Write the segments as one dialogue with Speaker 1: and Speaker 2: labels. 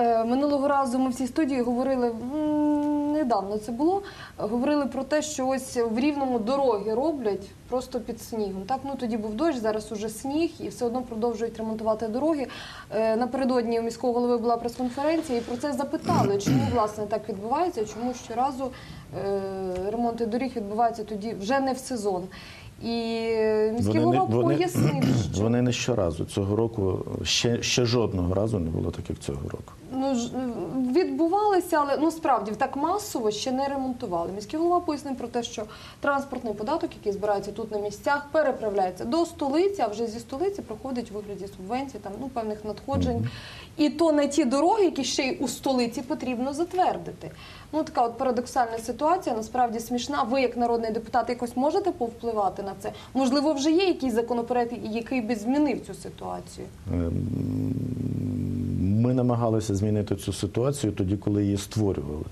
Speaker 1: Е, Минулого разу ми в цій студії говорили недавно це було. Говорили про те, що ось в рівному дороги роблять просто під снігом. Так, ну тоді був дощ, зараз уже сніг, і все одно продовжують ремонтувати дороги. Е, Напередодні у міського голови була прес-конференція, і про це запитали, чому власне так відбувається, чому щоразу е, ремонти доріг відбуваються тоді вже не в сезон. І міський голова пояснив, що
Speaker 2: Вони не щоразу цього року ще, ще жодного разу не було так, як цього року.
Speaker 1: Ну відбувалися, але ну справді так масово ще не ремонтували. Міський голова пояснив про те, що транспортний податок, який збирається тут на місцях, переправляється до столиці, а вже зі столиці проходить у вигляді субвенцій, там ну певних надходжень. І то на ті дороги, які ще й у столиці потрібно затвердити. Ну така от парадоксальна ситуація, насправді смішна. Ви, як народний депутат, якось можете повпливати на це? Можливо, вже є якийсь законопроект, який би змінив цю ситуацію.
Speaker 2: Ми намагалися змінити цю ситуацію тоді, коли її створювали.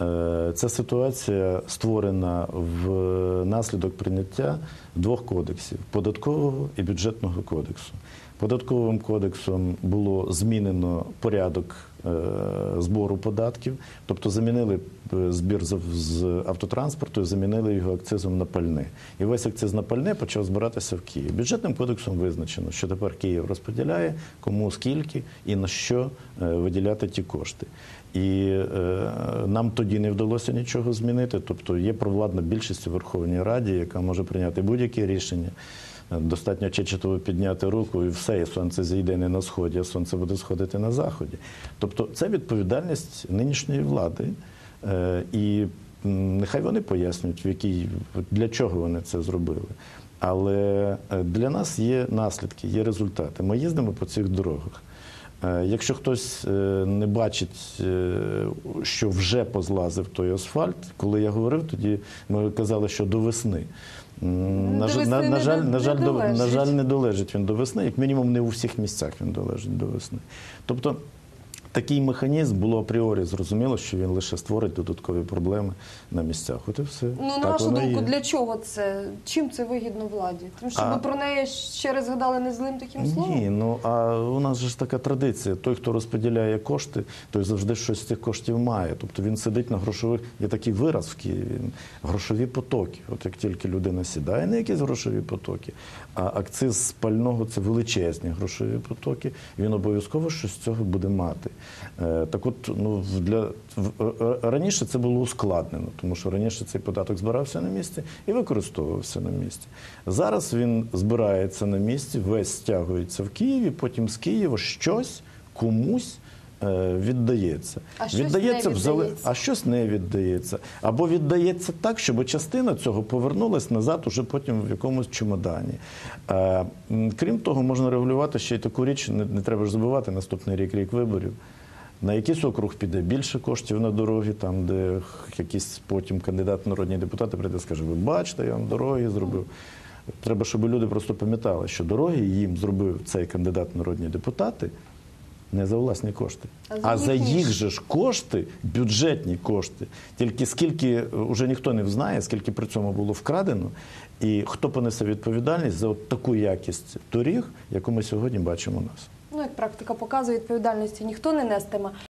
Speaker 2: Е, Ця ситуація створена внаслідок прийняття двох кодексів податкового і бюджетного кодексу. Податковим кодексом було змінено порядок збору податків, тобто замінили е, збір з- автотранспорту, замінили його акцизом на пальне. І весь акциз на пальне почав збиратися в Києві. Бюджетним кодексом визначено, що тепер Київ розподіляє, кому скільки і на що е, виділяти ті кошти. І е, нам тоді не вдалося нічого змінити. Тобто є провладна більшість у Верховній Раді, яка може прийняти будь-яке рішення. Достатньо чечетово підняти руку і все, і сонце зійде не на сході, а сонце буде сходити на заході. Тобто це відповідальність нинішньої влади. Е, І нехай вони пояснюють, в якій, для чого вони це зробили. Але е, для нас є наслідки, є результати. Ми їздимо по цих дорогах. Е, Якщо хтось не бачить, що вже позлазив той асфальт, коли я говорив, тоді ми казали, що до весни. На,
Speaker 1: до
Speaker 2: на, на, жаль, на, жаль, до, на жаль, не долежить він до весни, як мінімум не у всіх місцях він долежить до весни. Тобто такий механізм було апріорі зрозуміло, що він лише створить додаткові проблеми на місцях. От і все.
Speaker 1: Ну, на вашу думку,
Speaker 2: є.
Speaker 1: для чого це? Чим це вигідно владі? Тому що
Speaker 2: А-
Speaker 1: ви про неї ще раз згадали не злим таким словом?
Speaker 2: Ні, ну а у нас же ж така традиція. Той, хто розподіляє кошти, той завжди щось з цих коштів має. Тобто він сидить на грошових. Є такий вираз в Києві грошові потоки. От як тільки людина сідає на якісь грошові потоки, а акциз з пального це величезні грошові потоки. Він обов'язково щось з цього буде мати. Е, Так от, ну для в- е, раніше це було ускладнено, тому що раніше цей податок збирався на місці і використовувався на місці. Зараз він збирається на місці, весь стягується в Києві, потім з Києва щось комусь. Е, Віддається,
Speaker 1: А щось
Speaker 2: віддається
Speaker 1: не
Speaker 2: в зале-
Speaker 1: віддається.
Speaker 2: а щось не віддається. Або віддається так, щоб частина цього повернулась назад уже потім в якомусь чемодані. Е, Крім того, можна регулювати ще й таку річ, не, не треба ж забувати наступний рік рік виборів. На якийсь округ піде більше коштів на дороги, там, де якийсь потім кандидат в народні депутати прийде і скаже, ви бачите, я вам дороги зробив. Треба, щоб люди просто пам'ятали, що дороги їм зробив цей кандидат в народні депутати не за власні кошти,
Speaker 1: А за
Speaker 2: а за їх же ж кошти, бюджетні кошти. Тільки скільки вже ніхто не знає, скільки при цьому було вкрадено, і хто понесе відповідальність за от таку якість доріг, яку ми сьогодні бачимо у нас.
Speaker 1: Ну, як практика показує, відповідальності ніхто не нестиме.